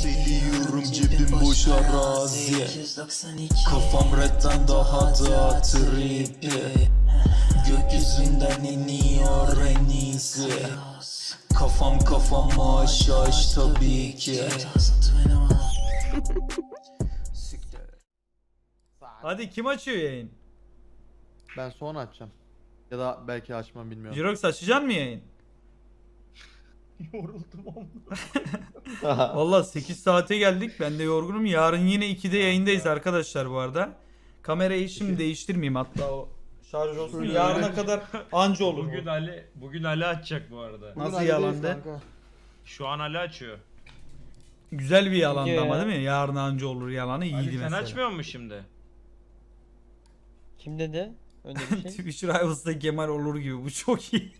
Seliyorum cebim boş arazi Kafam redden daha da tripi Gökyüzünden iniyor en iyisi Kafam kafama şaş tabii ki Hadi kim açıyor yayın? Ben sonra açacağım. Ya da belki açmam bilmiyorum. Jirox açacaksın mı yayın? Valla 8 saate geldik. Ben de yorgunum. Yarın yine 2'de yayındayız arkadaşlar bu arada. Kamerayı şimdi değiştirmeyeyim hatta o şarj olsun. Yarına kadar anca olur. Bugün bu. Ali bugün Ali açacak bu arada. Bugün Nasıl yalandı? kanka. Şu an Ali açıyor. Güzel bir yalandı Ya. ama değil mi? Yarın anca olur yalanı iyiydi Ali sen mesela. açmıyor musun şimdi? Kim dedi? Öyle bir şey. Twitch Rivals'da Kemal olur gibi. Bu çok iyi.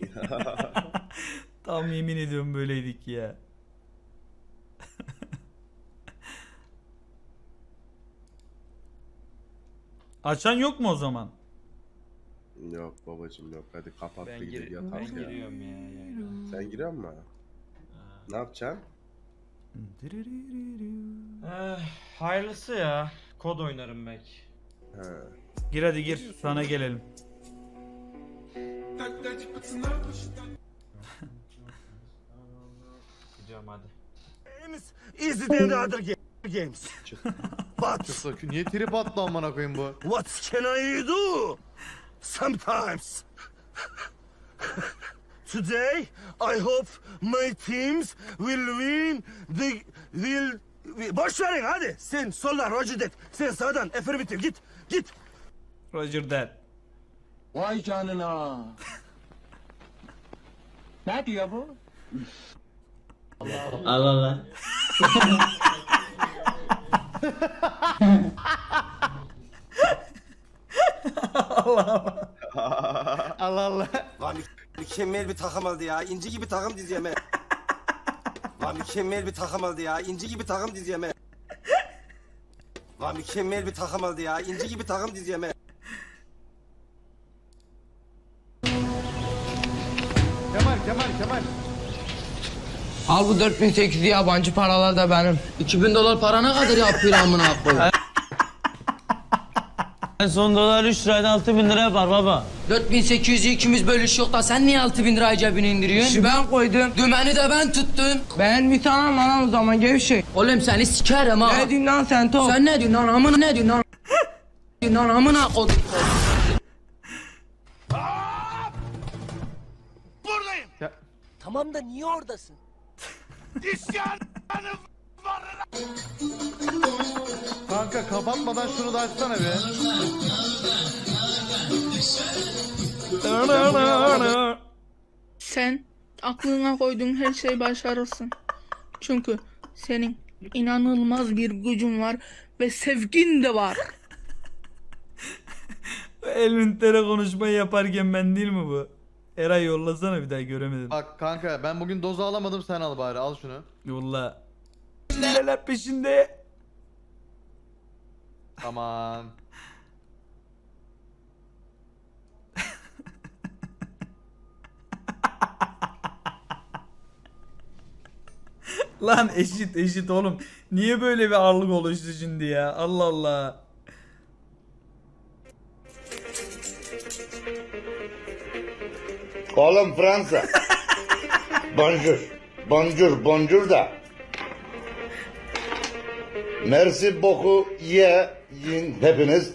Tam yemin ediyorum böyleydik ya. Açan yok mu o zaman? Yok babacım yok. Hadi kapat da Ben, gidip gir yatalım ben ya. giriyorum ya. ya. Sen giriyor musun? Ne yapacaksın? Eh, hayırlısı ya. Kod oynarım belki. He. Gir hadi gir. Sana gelelim. Gidiyorum hadi. easy than the other ga- games. But Kısa niye trip attı amına koyayım bu? what can I do? Sometimes. Today, I hope my teams will win the will Boş verin hadi. Sen soldan Roger Dead. Sen sağdan Affirmative git. Git. Roger that. Vay canına. ne diyor bu? Allah Allah. Allah Allah. Lan mükemmel bir takım aldı ya. İnci gibi takım dizeceğim he. Lan mükemmel bir takım aldı ya. İnci gibi takım dizeceğim he. Lan mükemmel bir takım aldı ya. İnci gibi takım dizeceğim he. Kemal Kemal Kemal. Al bu 4800 yabancı paralar da benim. 2000 dolar para ne kadar yapıyor amına koyayım? En son dolar 3 liraydı 6 bin lira yapar baba. 4800'ü ikimiz bölüşüyor da sen niye 6000 lirayı cebine indiriyorsun? ben koydum. Dümeni de ben tuttum. Ben bir tane lan o zaman gevşek. Oğlum seni sikerim ha. Ne diyorsun lan sen top? Sen ne diyorsun lan amına ne diyorsun lan? diyorsun lan amına koydum. Tamam da niye oradasın? Kanka kapatmadan şunu da açsana be. Sen aklına koyduğun her şeyi başarırsın. Çünkü senin inanılmaz bir gücün var ve sevgin de var. Elvintlere konuşmayı yaparken ben değil mi bu? Eray yollasana bir daha göremedim. Bak kanka ben bugün dozu alamadım sen al bari al şunu. Yolla. Neler peşinde? Aman. Lan eşit eşit oğlum. Niye böyle bir ağırlık oluştu şimdi ya? Allah Allah. Oğlum Fransa. bonjour. Bonjour, bonjour da. Merci beaucoup ye yin hepiniz.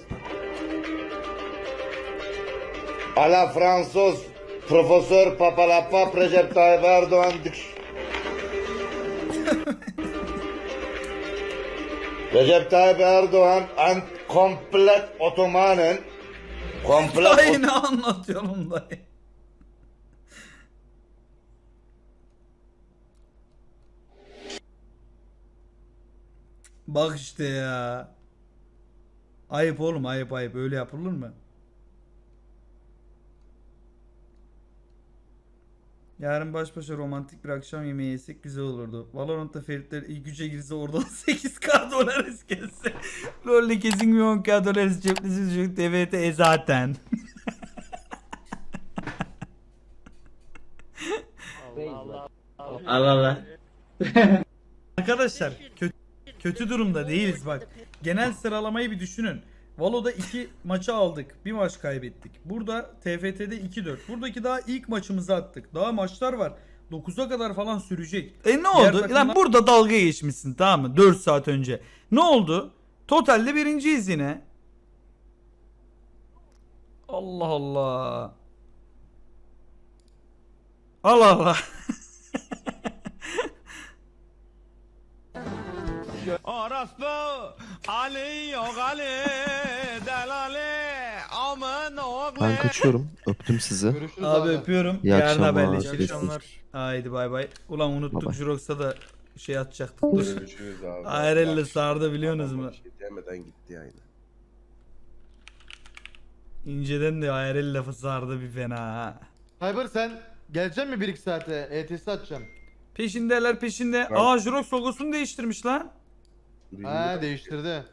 A la Fransos Profesör Papalapap Recep Tayyip Erdoğan. Recep Tayyip Erdoğan and komplet Otomanın komplet Dayı ne anlatıyorum dayı? Bak işte ya. Ayıp oğlum ayıp ayıp öyle yapılır mı? Yarın baş başa romantik bir akşam yemeği yesek güzel olurdu. Valorant'ta Feritler ilk güce girse oradan 8k dolar eskelse. LoL'de kesin bir 10k dolar ceplesi çocuk TVT e zaten. Allah Allah. Arkadaşlar kötü kötü durumda değiliz bak. Genel sıralamayı bir düşünün. Valo'da 2 maçı aldık. Bir maç kaybettik. Burada TFT'de 2-4. Buradaki daha ilk maçımızı attık. Daha maçlar var. 9'a kadar falan sürecek. E ne oldu? takımlar- Lan burada dalga geçmişsin tamam mı? 4 saat önce. Ne oldu? Totalde birinciyiz yine. Allah Allah. Allah Allah. Orospu Ali yok Ali Delali Aman oğlu Ben kaçıyorum. Öptüm sizi. Görüşürüz Abi abi. öpüyorum. İyi Yarın akşamlar. haberleşiriz. İyi akşamlar. Haydi bay bay. Ulan unuttuk Bay. Jurox'a da şey atacaktık. Dur. Görüşürüz abi. Sardı biliyorsunuz mu? Bir şey demeden gitti yani. İnceden de ARL lafı sardı bir fena ha. Cyber sen gelecek mi 1-2 saate? ETS açacağım. Peşindeler peşinde. Aa Jurox logosunu değiştirmiş lan. Ha değiştirdi.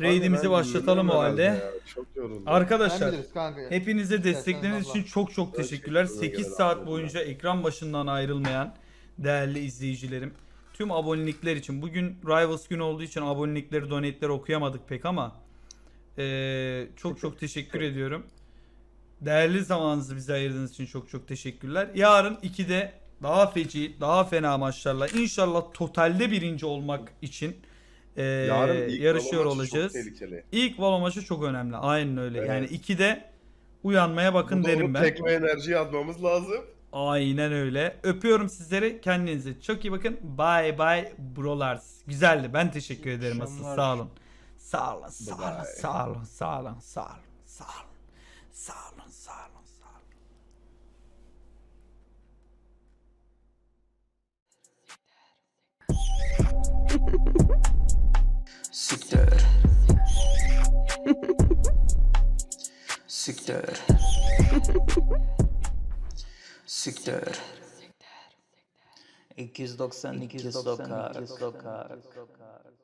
Raid'imizi başlatalım o halde. Çok yoruldum. Sen Arkadaşlar biliriz kanka. hepinize destekleriniz için çok çok teşekkürler. Teşekkür 8 ederim saat boyunca ekran başından ayrılmayan değerli izleyicilerim. Tüm abonelikler için bugün Rivals günü olduğu için abonelikleri, donate'leri okuyamadık pek ama eee, çok çok teşekkür ediyorum. Değerli zamanınızı bize ayırdığınız için çok çok teşekkürler. Yarın 2'de daha feci, daha fena maçlarla inşallah totalde birinci olmak için Yarın ilk yarışıyor Valo maçı olacağız. Tehlikeli. İlk Valo maçı çok önemli. Aynen öyle. Evet. Yani 2'de uyanmaya bakın Burada derim onu ben. tekme enerji yazmamız lazım. Aynen öyle. Öpüyorum sizleri. Kendinize çok iyi bakın. Bye bye brolars. Güzeldi. Ben teşekkür ederim asıl. akşamlar. Sağ olun. Sağ olun. Sağ olun. Bye. Sağ olun. Sağ olun. Sağ olun. Sağ olun. Sağ olun. Sağ olun. Sağ olun. Siktir. Siktir. Siktir. 292 sokak. Sokak